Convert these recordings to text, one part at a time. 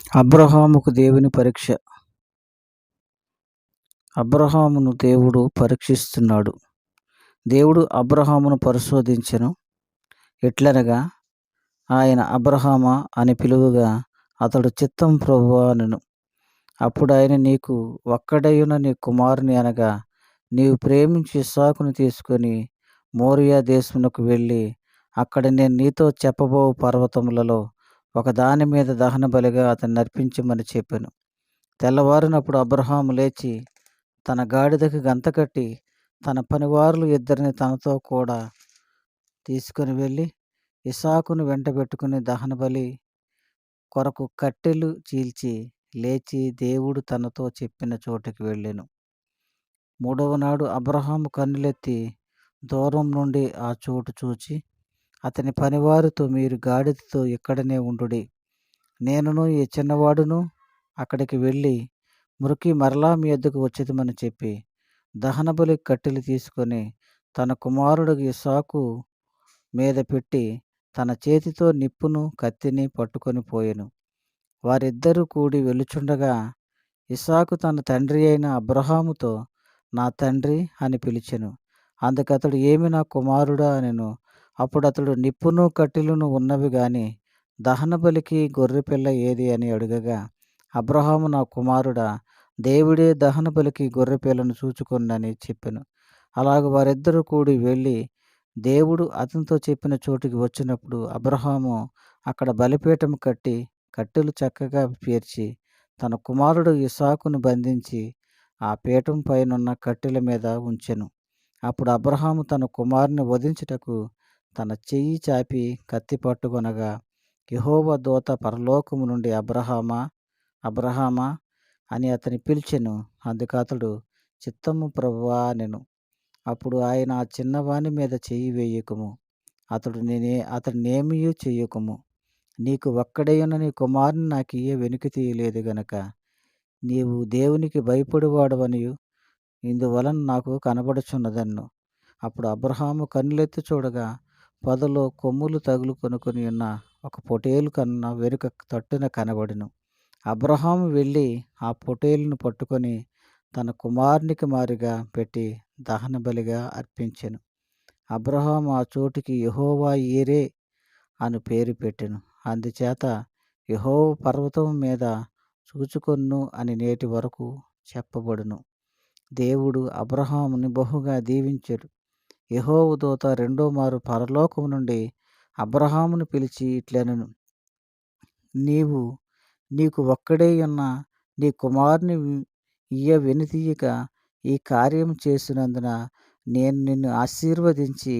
అబ్రహాముకు దేవుని పరీక్ష. అబ్రహామును దేవుడు పరీక్షిస్తున్నాడు. దేవుడు అబ్రహామును పరిశోధించెను. ఎట్లనగా ఆయన అబ్రహామా అని పిలువగా అతడు చిత్తం ప్రభువానను. అప్పుడు ఆయన నీకు ఒక్కడైన నీ కుమారుని అనగా నీవు ప్రేమించి సాకును తీసుకొని మోరియా దేశమునకు వెళ్ళి అక్కడ నేను నీతో చెప్పబో పర్వతములలో ఒకదాని మీద దహన బలిగా అతన్ని అర్పించమని చెప్పాను. తెల్లవారినప్పుడు అబ్రహాము లేచి తన గాడిదకి గంత కట్టి తన పనివారులు ఇద్దరిని తనతో కూడా తీసుకుని వెళ్ళి ఇసాకును వెంటబెట్టుకుని దహన బలి కొరకు కట్టెలు చీల్చి లేచి దేవుడు తనతో చెప్పిన చోటుకి వెళ్ళాను. మూడవ నాడు అబ్రహాము కన్నులెత్తి దూరం నుండి ఆ చోటు చూచి అతని పనివారితో మీరు గాడిదతో ఇక్కడనే ఉండుడి. నేనును ఈ చిన్నవాడును అక్కడికి వెళ్ళి మురికి మరలా మీ ఎద్దుకు వచ్చేదమని చెప్పి దహనబలి కట్టెలు తీసుకొని తన కుమారుడు ఇసాకు మీద పెట్టి తన చేతితో నిప్పును కత్తిని పట్టుకొని పోయెను. వారిద్దరూ కూడి వెలుచుండగా ఇసాకు తన తండ్రి అయిన అబ్రహాముతో నా తండ్రి అని పిలిచెను. అందుకతడు ఏమి నా కుమారుడా అనెను అప్పుడు అతడు నిప్పును కట్టెలను ఉన్నవి గాని దహనబలికి గొర్రెపిల్ల ఏది అని అడుగగా అబ్రహాము నా కుమారుడా దేవుడే దహనబలికి గొర్రెపిల్లను చూచుకొండని చెప్పాను. అలాగ వారిద్దరూ కూడి వెళ్ళి దేవుడు అతనితో చెప్పిన చోటుకి వచ్చినప్పుడు అబ్రహాము అక్కడ బలిపీఠం కట్టి కట్టెలు చక్కగా పేర్చి తన కుమారుడు ఇసాకును బంధించి ఆ పీఠం పైనున్న కట్టెల మీద ఉంచెను. అప్పుడు అబ్రహాము తన కుమారుని వధించుటకు తన చెయ్యి చాపి కత్తి పట్టుకొనగా యహోవ దూత పరలోకము నుండి అబ్రహామా అబ్రహామా అని అతని పిలిచెను. అందుకు అతడు చిత్తము ప్రభువా నేను అప్పుడు ఆయన ఆ చిన్నవాని మీద చెయ్యి వేయకుము. అతడు నేనే అతడినేమీ చెయ్యకుము నీకు ఒక్కడైన నీ కుమారుని నాకు ఇయ్య వెనుక తీయలేదు గనక నీవు దేవునికి భయపడివాడవనియు. ఇందువలన నాకు కనబడుచున్నదన్ను. అప్పుడు అబ్రహాము కన్నులెత్తి చూడగా పొదలో కొమ్ములు తగులు కొనుక్కొని ఉన్న ఒక పొటేలు కన్నా వెనుక తట్టున కనబడిను. అబ్రహాం వెళ్ళి ఆ పొటేలును పట్టుకొని తన కుమారునికి మారిగా పెట్టి దహన బలిగా అర్పించెను. అబ్రహాం ఆ చోటికి యహోవా ఈరే అని పేరు పెట్టెను. అందుచేత యహో పర్వతం మీద చూచుకొన్ను అని నేటి వరకు చెప్పబడును. దేవుడు అబ్రహాముని బహుగా దీవించాడు యహోవు దూత రెండో మారు పరలోకము నుండి అబ్రహామును పిలిచి ఇట్లనను నీవు నీకు ఒక్కడే ఉన్న నీ కుమారుని ఇయ్య వెనుతీయక ఈ కార్యం చేసినందున నేను నిన్ను ఆశీర్వదించి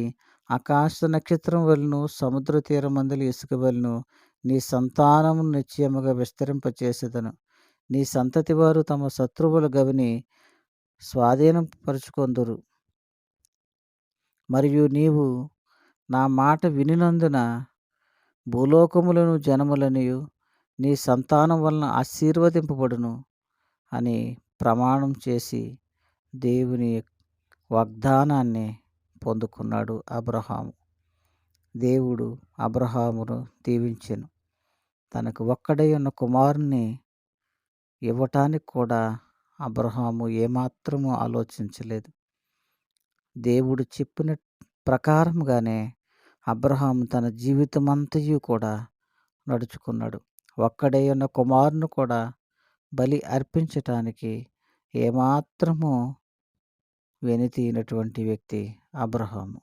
ఆకాశ నక్షత్రం వలను సముద్ర తీరమందలి ఇసుక వలను నీ సంతానము నిశ్చయముగా విస్తరింపచేసేదను. నీ సంతతి వారు తమ శత్రువుల గవిని స్వాధీనపరుచుకొందురు. మరియు నీవు నా మాట వినినందున భూలోకములను జనములనియు నీ సంతానం వలన ఆశీర్వదింపబడును అని ప్రమాణం చేసి దేవుని వాగ్దానాన్ని పొందుకున్నాడు అబ్రహాము. దేవుడు అబ్రహామును దీవించెను. తనకు ఒక్కడై ఉన్న కుమారుని ఇవ్వటానికి కూడా అబ్రహాము ఏమాత్రము ఆలోచించలేదు. దేవుడు చెప్పిన ప్రకారంగానే అబ్రహాం తన జీవితమంతయు కూడా నడుచుకున్నాడు. ఒక్కడే ఉన్న కుమారును కూడా బలి అర్పించటానికి ఏమాత్రము వెనుతీనటువంటి వ్యక్తి అబ్రహాము.